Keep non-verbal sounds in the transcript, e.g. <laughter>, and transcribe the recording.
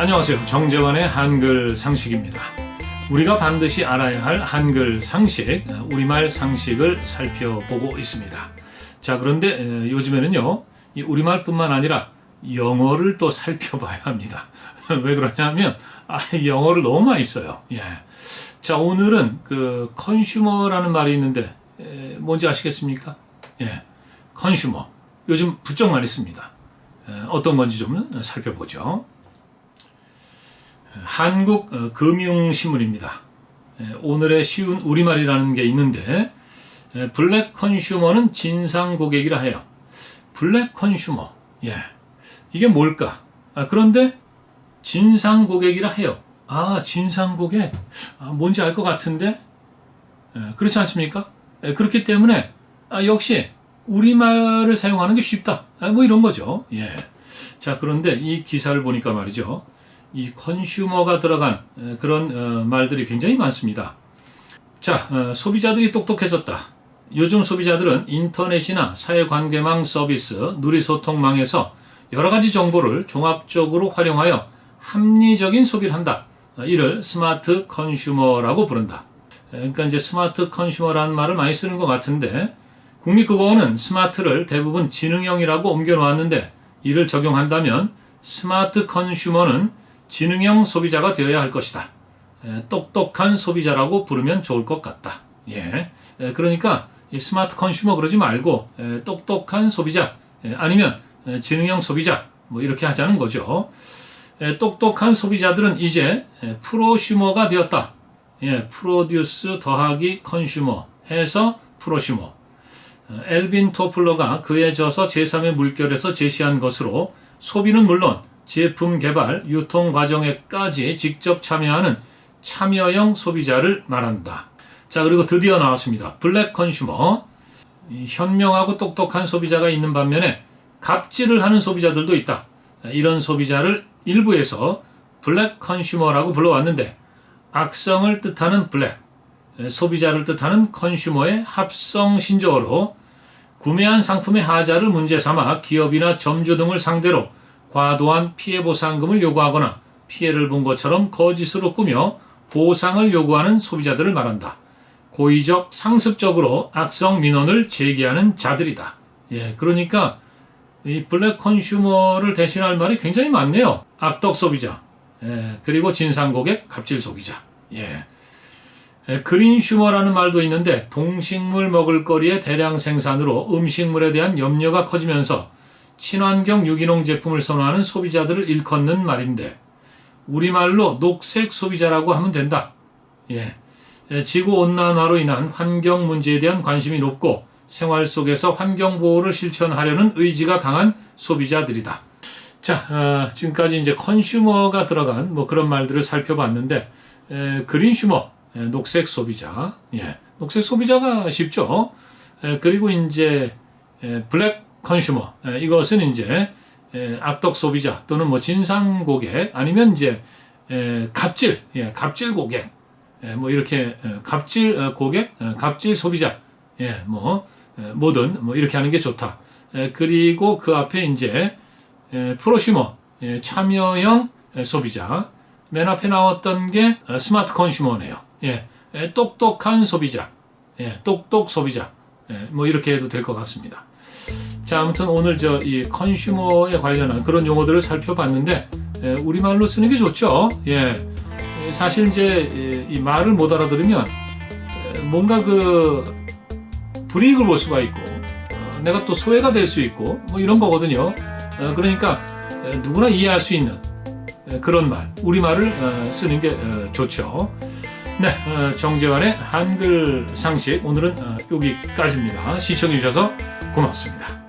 안녕하세요. 정재원의 한글 상식입니다. 우리가 반드시 알아야 할 한글 상식, 우리말 상식을 살펴보고 있습니다. 자, 그런데 에, 요즘에는요, 이 우리말뿐만 아니라 영어를 또 살펴봐야 합니다. <laughs> 왜 그러냐면, 아, 영어를 너무 많이 써요. 예. 자, 오늘은 그 컨슈머라는 말이 있는데, 에, 뭔지 아시겠습니까? 예. 컨슈머. 요즘 부쩍 많이 씁니다. 에, 어떤 건지 좀 살펴보죠. 한국 어, 금융신문입니다. 에, 오늘의 쉬운 우리말이라는 게 있는데 에, 블랙 컨슈머는 진상 고객이라 해요. 블랙 컨슈머. 예. 이게 뭘까? 아, 그런데 진상 고객이라 해요. 아, 진상 고객. 아, 뭔지 알 것 같은데? 예, 그렇지 않습니까? 예, 그렇기 때문에 아, 역시 우리말을 사용하는 게 쉽다. 아, 뭐 이런 거죠. 예. 자, 그런데 이 기사를 보니까 말이죠. 이 컨슈머가 들어간 에, 그런 어, 말들이 굉장히 많습니다. 자, 어, 소비자들이 똑똑해졌다. 요즘 소비자들은 인터넷이나 사회관계망 서비스, 누리소통망에서 여러 가지 정보를 종합적으로 활용하여 합리적인 소비를 한다. 어, 이를 스마트 컨슈머라고 부른다. 에, 그러니까 이제 스마트 컨슈머라는 말을 많이 쓰는 것 같은데 국립국어원은 스마트를 대부분 지능형이라고 옮겨 놓았는데 이를 적용한다면 스마트 컨슈머는 지능형 소비자가 되어야 할 것이다. 에, 똑똑한 소비자라고 부르면 좋을 것 같다. 예. 에, 그러니까 이 스마트 컨슈머 그러지 말고 에, 똑똑한 소비자 에, 아니면 에, 지능형 소비자 뭐 이렇게 하자는 거죠. 에, 똑똑한 소비자들은 이제 에, 프로슈머가 되었다. 예, 프로듀스 더하기 컨슈머 해서 프로슈머. 어, 엘빈 토플러가 그에 져서 제3의 물결에서 제시한 것으로 소비는 물론 제품 개발, 유통 과정에까지 직접 참여하는 참여형 소비자를 말한다. 자, 그리고 드디어 나왔습니다. 블랙 컨슈머. 이 현명하고 똑똑한 소비자가 있는 반면에 갑질을 하는 소비자들도 있다. 이런 소비자를 일부에서 블랙 컨슈머라고 불러왔는데 악성을 뜻하는 블랙, 소비자를 뜻하는 컨슈머의 합성 신조어로 구매한 상품의 하자를 문제 삼아 기업이나 점주 등을 상대로 과도한 피해 보상금을 요구하거나 피해를 본 것처럼 거짓으로 꾸며 보상을 요구하는 소비자들을 말한다. 고의적 상습적으로 악성 민원을 제기하는 자들이다. 예, 그러니까 이 블랙 컨슈머를 대신할 말이 굉장히 많네요. 악덕 소비자, 예, 그리고 진상 고객, 갑질 소비자. 예. 예, 그린 슈머라는 말도 있는데 동식물 먹을거리의 대량 생산으로 음식물에 대한 염려가 커지면서 친환경 유기농 제품을 선호하는 소비자들을 일컫는 말인데 우리말로 녹색 소비자라고 하면 된다. 예. 예, 지구 온난화로 인한 환경 문제에 대한 관심이 높고 생활 속에서 환경 보호를 실천하려는 의지가 강한 소비자들이다. 자, 어, 지금까지 이제 컨슈머가 들어간 뭐 그런 말들을 살펴봤는데 에, 그린 슈머, 에, 녹색 소비자, 예, 녹색 소비자가 쉽죠. 에, 그리고 이제 에, 블랙 컨슈머, 에, 이것은 이제 에, 악덕 소비자 또는 뭐 진상 고객 아니면 이제 에, 갑질, 예, 갑질 고객, 예, 뭐 이렇게 에, 갑질 어, 고객, 에, 갑질 소비자, 예, 뭐 에, 뭐든 뭐 이렇게 하는 게 좋다. 에, 그리고 그 앞에 이제 에, 프로슈머, 예, 참여형 에, 소비자, 맨 앞에 나왔던 게 어, 스마트 컨슈머네요. 예, 예, 똑똑한 소비자, 예, 똑똑 소비자, 예, 뭐 이렇게 해도 될 것 같습니다. 자, 아무튼 오늘 저 이 컨슈머에 관련한 그런 용어들을 살펴봤는데 예, 우리말로 쓰는 게 좋죠. 예, 예, 사실 이제 예, 이 말을 못 알아들으면 예, 뭔가 그 불이익을 볼 수가 있고 어, 내가 또 소외가 될 수 있고 뭐 이런 거거든요. 어, 그러니까 예, 누구나 이해할 수 있는 에, 그런 말, 우리말을 어, 쓰는 게 어, 좋죠. 네, 어, 정재환의 한글 상식 오늘은 어, 여기까지입니다. 시청해 주셔서 고맙습니다.